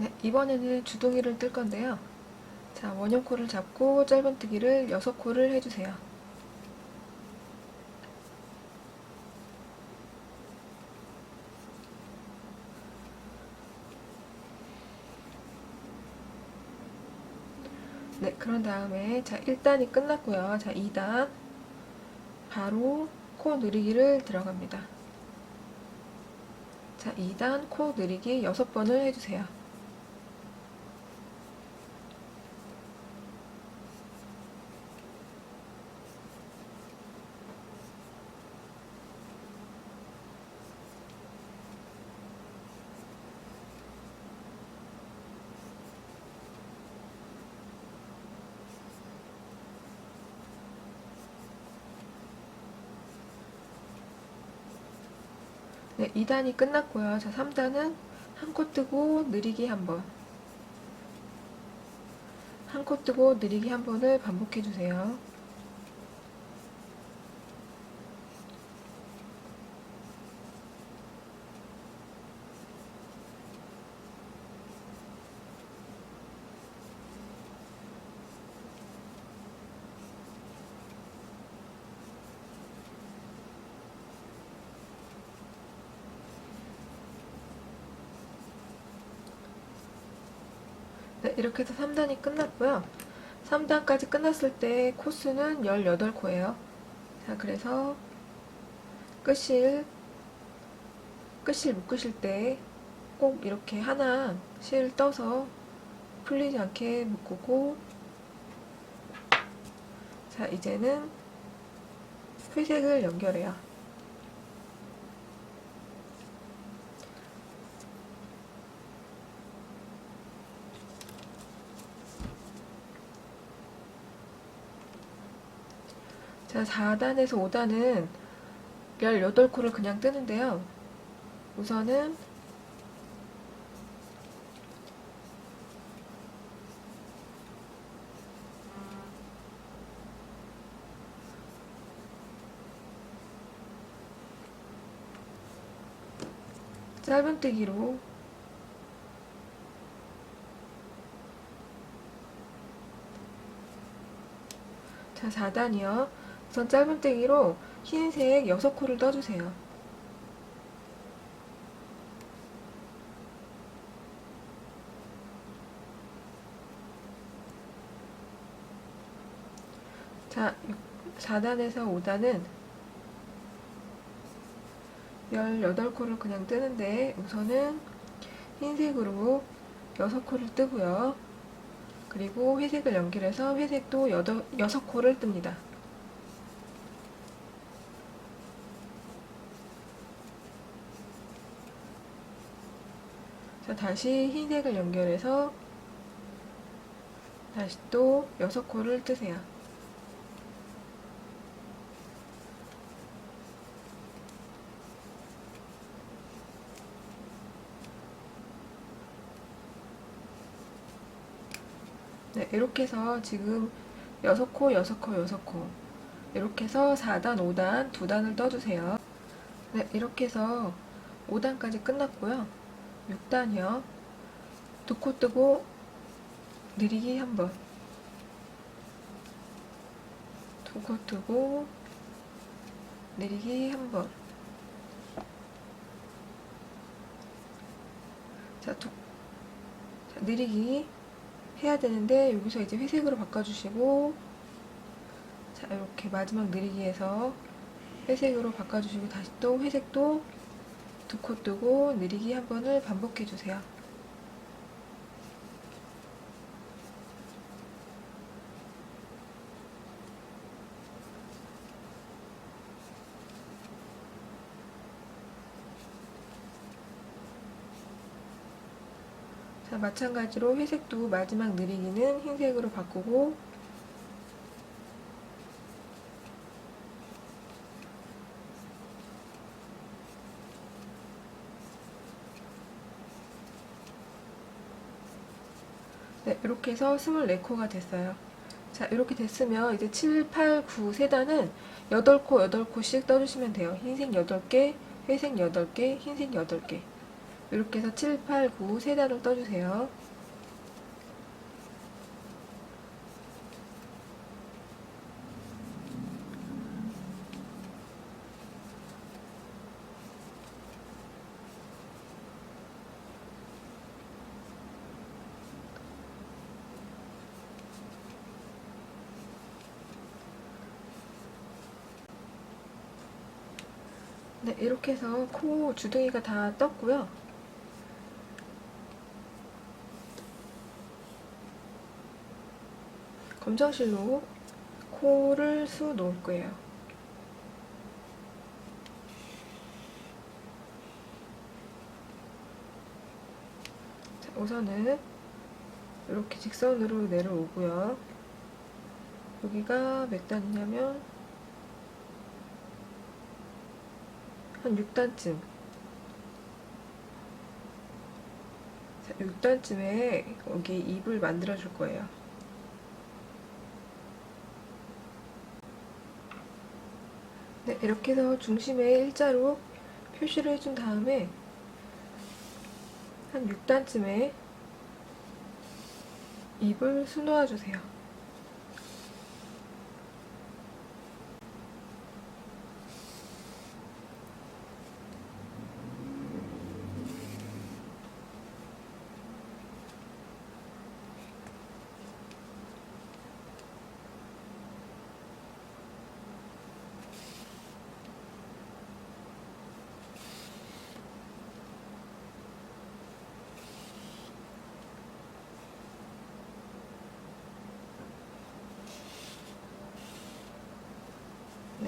네, 이번에는 주둥이를 뜰 건데요. 자, 원형 코를 잡고 짧은뜨기를 6코를 해주세요. 네, 그런 다음에 자, 1단이 끝났고요. 자, 2단 바로 코 느리기를 들어갑니다. 자, 2단 코 느리기 6번을 해주세요. 네, 2단이 끝났고요. 자, 3단은 한 코 뜨고 느리기 한 번. 한 코 뜨고 느리기 한 번을 반복해 주세요. 네, 이렇게 해서 3단이 끝났고요. 3단까지 끝났을 때 코수는 18코예요. 자, 그래서 끝실, 끝실 묶으실 때 꼭 이렇게 하나 실 떠서 풀리지 않게 묶고 자, 이제는 회색을 연결해요. 자, 4단에서 5단은 18코를 그냥 뜨는데요. 우선은 짧은뜨기로 자, 4단이요. 우선 짧은뜨기로 흰색 6코를 떠주세요. 자, 4단에서 5단은 18코를 그냥 뜨는데 우선은 흰색으로 6코를 뜨고요. 그리고 회색을 연결해서 회색도 6코를 뜹니다. 다시 흰색을 연결해서 다시 또 6코를 뜨세요. 네, 이렇게 해서 지금 6코, 6코, 6코 이렇게 해서 4단, 5단, 2단을 떠주세요. 네, 이렇게 해서 5단까지 끝났고요. 6단이요. 두 코 뜨고 느리기 한 번. 두 코 뜨고 느리기 한 번. 자, 두, 자, 느리기 해야 되는데 여기서 이제 회색으로 바꿔주시고 자 이렇게 마지막 느리기에서 회색으로 바꿔주시고 다시 또 회색도 두 코 뜨고 느리기 한 번을 반복해 주세요. 자, 마찬가지로 회색도 마지막 느리기는 흰색으로 바꾸고 네, 이렇게 해서 24코가 됐어요. 자, 이렇게 됐으면 이제 7, 8, 9 세단은 8코, 8코씩 떠주시면 돼요. 흰색 8개, 회색 8개, 흰색 8개. 이렇게 해서 7, 8, 9 세 단을 떠주세요. 네, 이렇게 해서 코 주둥이가 다 떴고요. 검정실로 코를 수 놓을 거예요. 자, 우선은 이렇게 직선으로 내려오고요. 여기가 몇 단이냐면 한 6단쯤. 자, 6단쯤에 여기 입을 만들어 줄 거예요. 네, 이렇게 해서 중심에 일자로 표시를 해준 다음에 한 6단쯤에 입을 수놓아 주세요.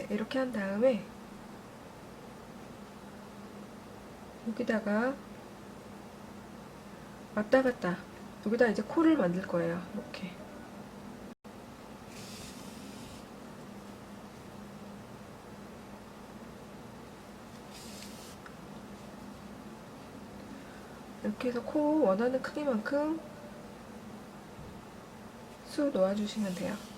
네, 이렇게 한 다음에 여기다가 왔다 갔다 여기다 이제 코를 만들 거예요. 이렇게. 이렇게 해서 코 원하는 크기만큼 수 놓아주시면 돼요.